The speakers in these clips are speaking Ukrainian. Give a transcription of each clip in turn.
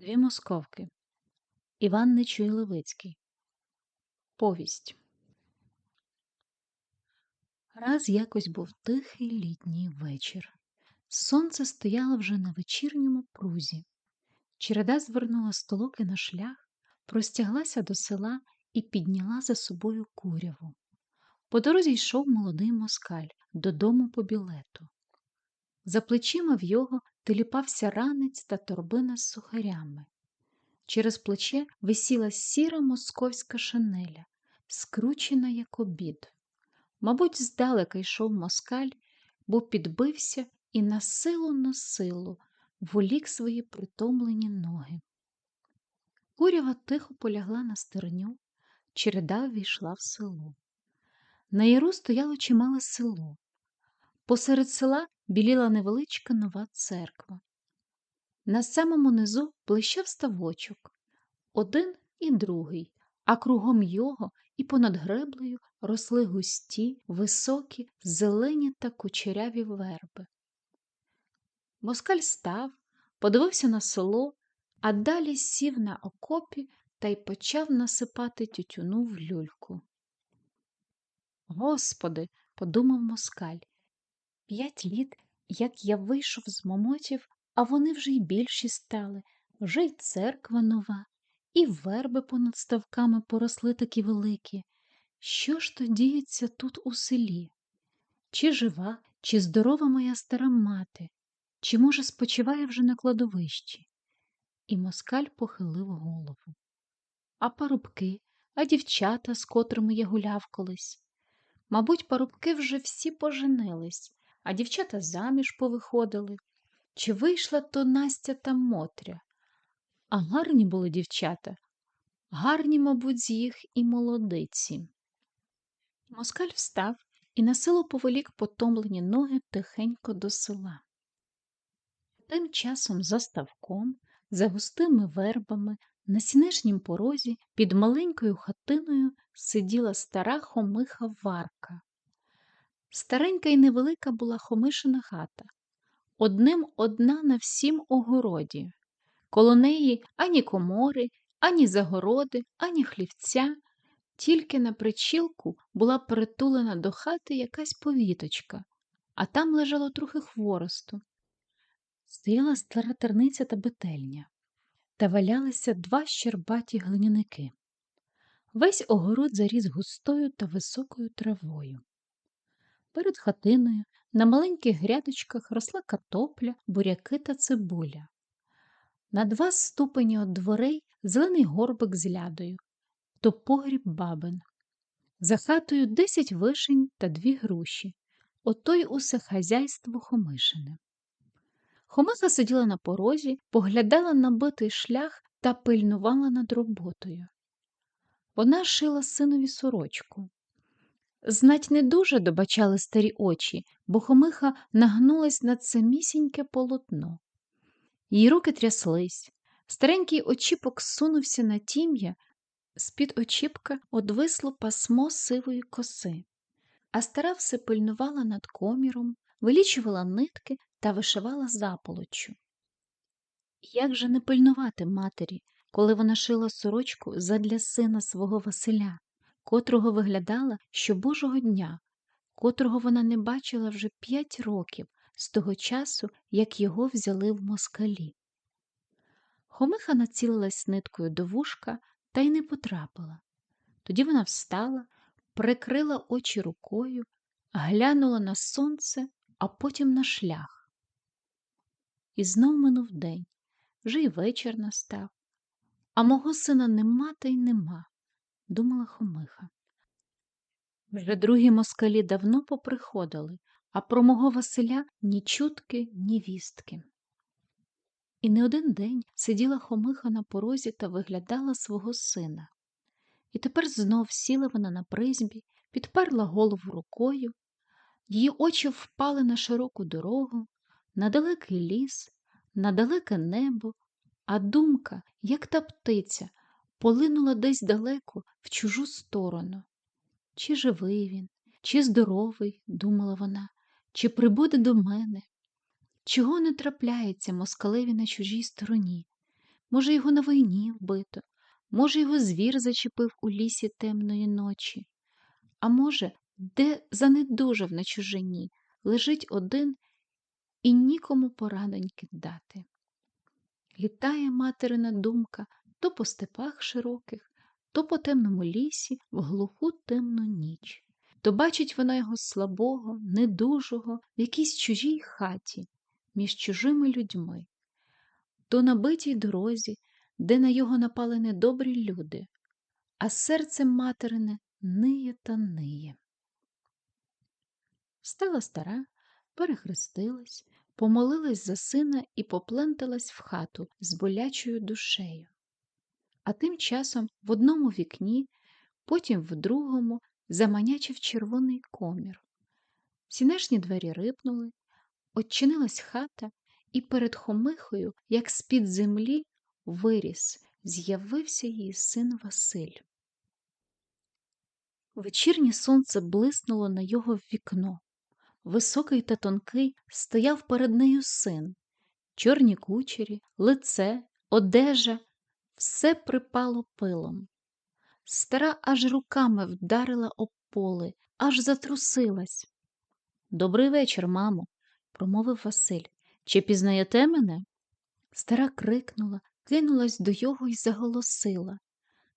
Дві московки. Іван Нечуй Левицький. Повість. Раз якось був тихий літній вечір. Сонце стояло вже на вечірньому прузі. Череда звернула столоки на шлях, простяглася до села і підняла за собою куряву. По дорозі йшов молодий москаль додому по білету. За плечима в його теліпався ранець та торбина з сухарями. Через плече висіла сіра московська шинеля, скручена як обід. Мабуть, здалека йшов москаль, бо підбився і на силу на силу волік свої притомлені ноги. Курява тихо полягла на стерню, череда ввійшла в село. На яру стояло чимале село. Посеред села біліла невеличка нова церква. На самому низу блищав ставочок, один і другий, а кругом його і понад греблею росли густі, високі, зелені та кучеряві верби. Москаль став, подивився на село, а далі сів на окопі та й почав насипати тютюну в люльку. Господи, подумав москаль, п'ять літ, як я вийшов з момотів, а вони вже й більші стали, вже й церква нова, і верби понад ставками поросли такі великі. Що ж то діється тут у селі? Чи жива, чи здорова моя стара мати, чи, може, спочиває вже на кладовищі? І москаль похилив голову. А парубки, а дівчата, з котрими я гуляв колись. Мабуть, парубки вже всі поженились, а дівчата заміж повиходили. Чи вийшла то Настя та Мотря? А гарні були дівчата, гарні, мабуть, з їх і молодиці. Москаль встав і на силу повелік потомлені ноги тихенько до села. Тим часом за ставком, за густими вербами, на сінешнім порозі під маленькою хатиною сиділа стара хомиха Варка. Старенька і невелика була хомишина хата, одним одна на всім огороді. Коло неї ані комори, ані загороди, ані хлівця, тільки на причілку була притулена до хати якась повіточка, а там лежало трохи хворосту. Стояла стара терниця та бетельня, та валялися два щербаті глиняники. Весь огород заріс густою та високою травою. Перед хатиною на маленьких грядочках росла картопля, буряки та цибуля. На два ступені від дверей зелений горбик з лядою, то погріб бабин. За хатою десять вишень та дві груші. Ото й усе хазяйство Хомишине. Хомиха сиділа на порозі, поглядала на битий шлях та пильнувала над роботою. Вона шила синові сорочку. Знать не дуже добачали старі очі, бо Хомиха нагнулась над самісіньке полотно. Її руки тряслись. Старенький очіпок сунувся на тім'я, з-під очіпка одвисло пасмо сивої коси, а стара все пильнувала над коміром, вилічувала нитки та вишивала заполоччю. Як же не пильнувати матері, коли вона шила сорочку задля сина свого Василя, котрого виглядала щобожого дня, котрого вона не бачила вже п'ять років з того часу, як його взяли в москалі. Хомиха націлилась ниткою до вушка та й не потрапила. Тоді вона встала, прикрила очі рукою, глянула на сонце, а потім на шлях. І знов минув день, вже й вечір настав, а мого сина нема та й нема, думала Хомиха. Вже другі москалі давно поприходили, а про мого Василя ні чутки, ні вістки. І не один день сиділа Хомиха на порозі та виглядала свого сина. І тепер знов сіла вона на призьбі, підперла голову рукою, її очі впали на широку дорогу, на далекий ліс, на далеке небо, а думка, як та птиця, полинула десь далеко в чужу сторону. Чи живий він, чи здоровий, думала вона, чи прибуде до мене? Чого не трапляється москалеві на чужій стороні? Може, його на війні вбито, може, його звір зачепив у лісі темної ночі, а може, де занедужав на чужині, лежить один і нікому порадоньки дати. Літає материна думка то по степах широких, то по темному лісі в глуху темну ніч. То бачить вона його слабого, недужого в якійсь чужій хаті, між чужими людьми, то на битій дорозі, де на його напали недобрі люди, а серце материне ниє та ниє. Стала стара, перехрестилась, помолилась за сина і попленталась в хату з болячою душею. А тим часом в одному вікні, потім в другому заманячив червоний комір. Сінешні двері рипнули, Отчинилась хата, і перед Хомихою, як з-під землі, виріс, з'явився її син Василь. Вечірнє сонце блиснуло на його вікно. Високий та тонкий стояв перед нею син. Чорні кучері, лице, одежа все припало пилом. Стара аж руками вдарила об поли, аж затрусилась. Добрий вечір, мамо, промовив Василь. Чи пізнаєте мене? Стара крикнула, кинулась до його й заголосила.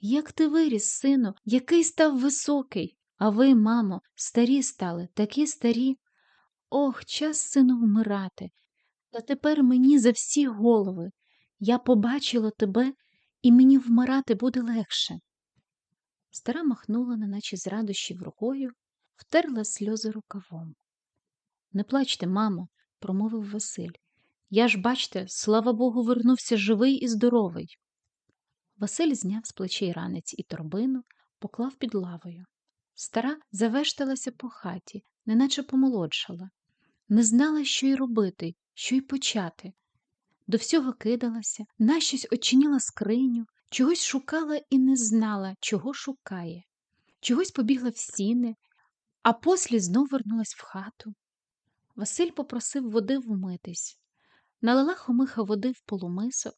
Як ти виріс, сину, який став високий, а ви, мамо, старі стали, такі старі. Ох, час, сину, вмирати. Та тепер мені за всі голови. Я побачила тебе, і мені вмирати буде легше. Стара махнула, неначе з радощів рукою, втерла сльози рукавом. Не плачте, мамо, промовив Василь. Я ж, бачте, слава Богу, вернувся живий і здоровий. Василь зняв з плечей ранець і торбину, поклав під лавою. Стара завешталася по хаті, неначе помолодшала, не знала, що й робити, що й почати. До всього кидалася, нащось очиніла скриню, чогось шукала і не знала, чого шукає, чогось побігла в сіни, а послі знов вернулась в хату. Василь попросив води вмитись, налила хомиха води в полумисок,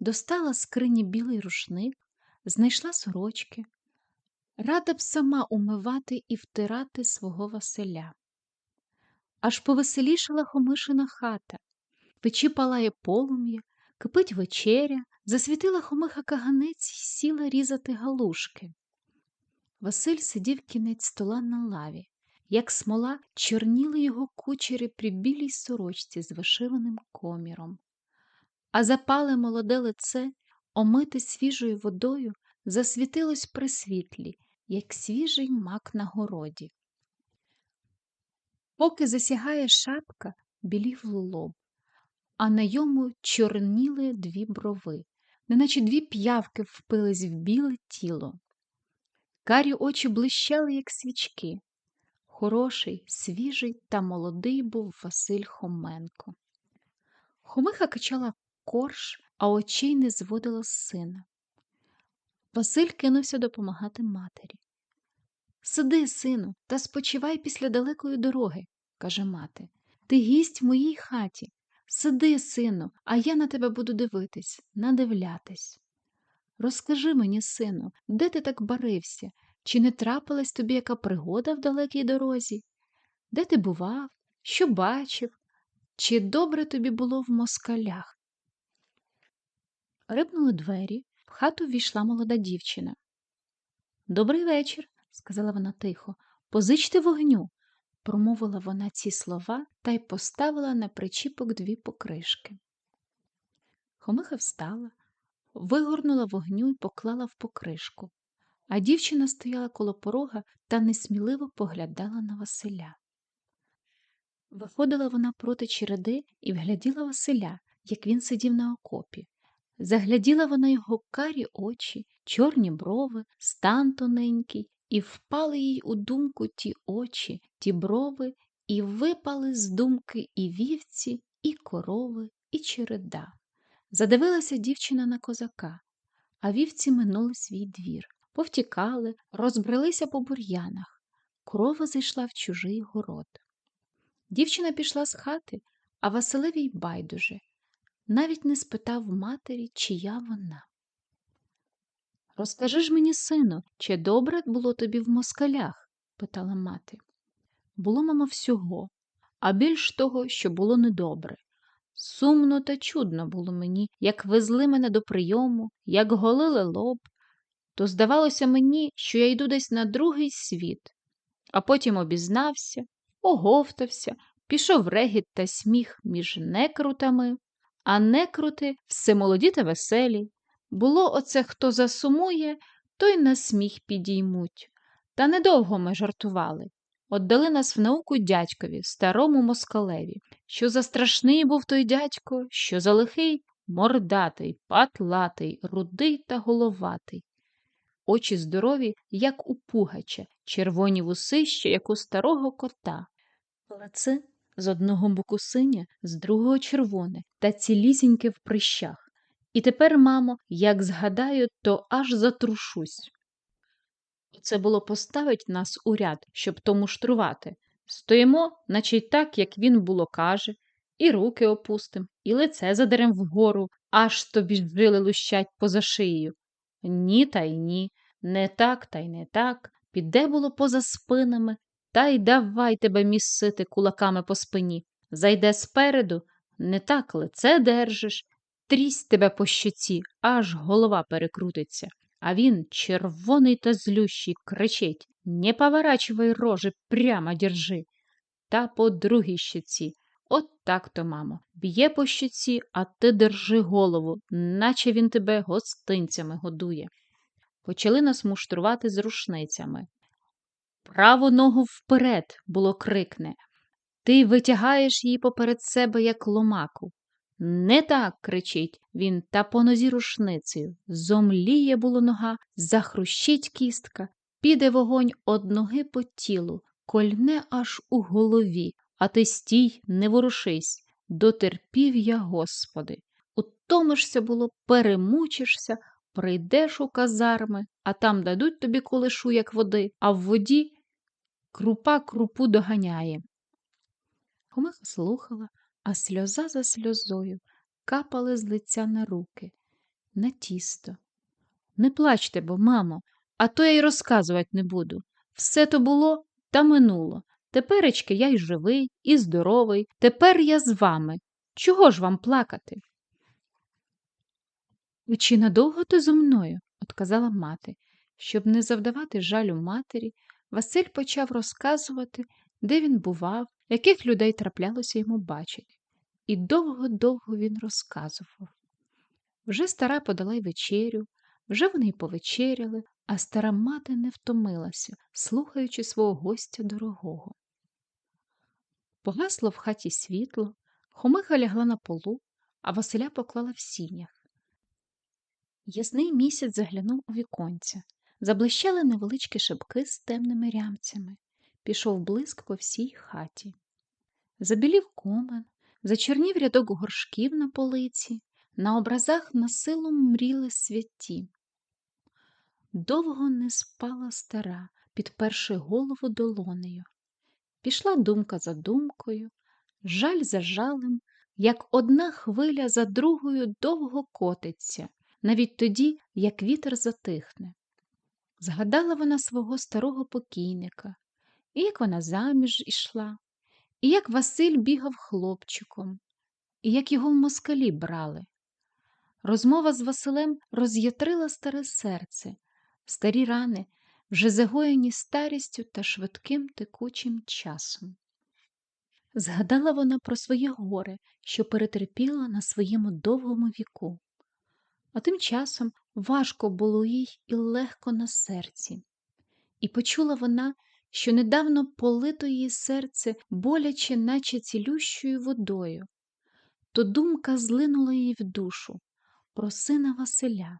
достала скрині білий рушник, знайшла сорочки, рада б сама умивати і втирати свого Василя. Аж повеселішала хомишина хата, печі палає полум'я, кипить вечеря, засвітила хомиха каганець і сіла різати галушки. Василь сидів кінець стола на лаві як смола, чорніли його кучері при білій сорочці з вишиваним коміром, а запале молоде лице, омите свіжою водою, засвітилось при світлі, як свіжий мак на городі. Поки засягає шапка, білів лоб, а на йому чорніли дві брови, неначе дві п'явки впились в біле тіло. Карі очі блищали, як свічки, Хороший, свіжий та молодий був Василь Хоменко. Хомиха качала корж, а очей не зводила з сина. Василь кинувся допомагати матері. Сиди, сину, та спочивай після далекої дороги, каже мати. Ти гість в моїй хаті. Сиди, сину, а я на тебе буду дивитись, надивлятись. Розкажи мені, сину, де ти так барився, чи не трапилась тобі яка пригода в далекій дорозі? Де ти бував, що бачив? Чи добре тобі було в москалях? Рипнули двері, в хату ввійшла молода дівчина. Добрий вечір, сказала вона тихо, позичте вогню, промовила вона ці слова та й поставила на причіпок дві покришки. Хомиха встала, вигорнула вогню і поклала в покришку а дівчина стояла коло порога та несміливо поглядала на Василя. Виходила вона проти череди і вгляділа Василя, як він сидів на окопі. Загляділа вона його карі очі, чорні брови, стан тоненький, і впали їй у думку ті очі, ті брови, і випали з думки і вівці, і корови, і череда. Задивилася дівчина на козака, а вівці минули свій двір повтікали, розбрелися по бур'янах. Корова зайшла в чужий город. Дівчина пішла з хати, а Василевій байдуже. навіть не спитав матері, чия вона. Розкажи ж мені, сину, чи добре було тобі в москалях? питала мати. Було, мама, всього, а більш того, що було недобре. Сумно та чудно було мені, як везли мене до прийому, як голили лоб, то здавалося мені, що я йду десь на другий світ, а потім обізнався, оговтався, пішов регіт та сміх між некрутами, а некрути все молоді та веселі. Було оце хто засумує, той на сміх підіймуть. Та недовго ми жартували. Отдали нас в науку дядькові, старому москалеві. Що за страшний був той дядько, що за лихий, мордатий, патлатий, рудий та головатий. Очі здорові, як у пугача, червоні вусища, як у старого кота. Лице з одного боку синє, з другого червоне, та цілісіньке в прищах. І тепер, мамо, як згадаю, то аж затрушусь. Це було поставить нас у ряд, щоб то муштрувати. Стоїмо, наче й так, як він було каже, і руки опустим, і лице задерем вгору, аж тобі жили лущать поза шиєю. Ні, та й ні, не так, та й не так. Піде було поза спинами, та й давай тебе місити кулаками по спині. Зайде спереду, не так лице держиш, трісь тебе по щоці, аж голова перекрутиться. А він, червоний та злющий, кричить Не поворачивай рожи, прямо держи. Та по другій щоці. От так то, мамо, б'є по щоці, а ти держи голову, наче він тебе гостинцями годує. Почали нас муштрувати з рушницями. Праву ногу вперед, було крикне. Ти витягаєш її поперед себе, як ломаку. Не так, кричить він, та по нозі рушницею. Зомліє було нога, захрущить кістка, піде вогонь од ноги по тілу, кольне аж у голові, а ти стій, не ворушись. Дотерпів я, Господи. Утомишся було, перемучишся, прийдеш у казарми, а там дадуть тобі колишу, як води, а в воді крупа крупу доганяє. Хомиха слухала, а сльоза за сльозою капали з лиця на руки, на тісто. Не плачте, бо, мамо, а то я й розказувати не буду. Все то було та минуло. Теперечки я й живий, і здоровий. Тепер я з вами. Чого ж вам плакати? Чи надовго ти зо мною? отказала мати. Щоб не завдавати жалю матері, Василь почав розказувати, де він бував, яких людей траплялося йому бачити. І довго-довго він розказував. Вже стара подала й вечерю, вже вони й повечеряли, а стара мати не втомилася, слухаючи свого гостя дорогого. Погасло в хаті світло, Хомиха лягла на полу, а Василя поклала в сінях. Ясний місяць заглянув у віконця, заблищали невеличкі шибки з темними рямцями, пішов блиск по всій хаті. Забілів комен, зачернів рядок горшків на полиці, на образах на силу мріли святі. Довго не спала стара, підперши голову долонею. Пішла думка за думкою, жаль за жалем, як одна хвиля за другою довго котиться, навіть тоді, як вітер затихне. Згадала вона свого старого покійника, і як вона заміж ішла, і як Василь бігав хлопчиком, і як його в москалі брали. Розмова з Василем роз'ятрила старе серце, старі рани, вже загоєні старістю та швидким текучим часом. Згадала вона про своє горе, що перетерпіла на своєму довгому віку, а тим часом важко було їй і легко на серці, і почула вона, що недавно полито її серце боляче, наче цілющою водою, то думка злинула їй в душу про сина Василя.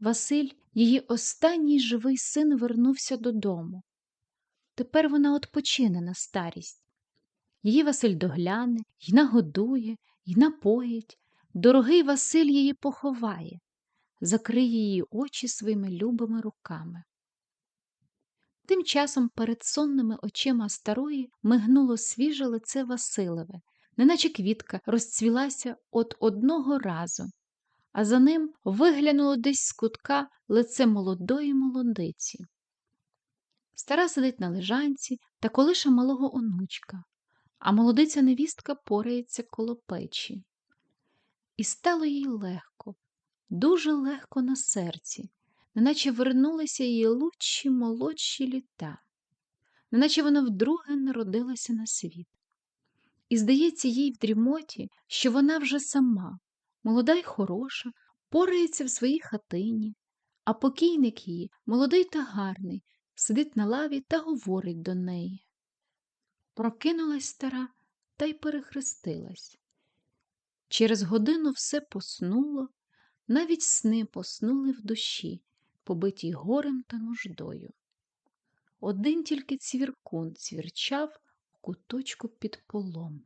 Василь, її останній живий син, вернувся додому. Тепер вона odpoчине на старість. Її Василь догляне, й нагодує, й напоїть. Дорогий Василь її поховає, закриє її очі своїми любими руками. Тим часом перед сонними очима старої мигнуло свіже лице Василеве, неначе квітка розцвілася от одного разу, а за ним виглянуло десь з кутка лице молодої молодиці. Стара сидить на лежанці та колише малого онучка, а молодиця невістка порається коло печі. І стало їй легко, дуже легко на серці, неначе вернулися її лучші молодші літа, неначе вона вдруге народилася на світ. І здається їй в дрімоті, що вона вже сама, молода й хороша, порається в своїй хатині, а покійник її, молодий та гарний, сидить на лаві та говорить до неї. Прокинулась стара та й перехрестилась. Через годину все поснуло, навіть сни поснули в душі, побитій горем та нуждою. Один тільки цвіркун цвірчав в куточку під полом.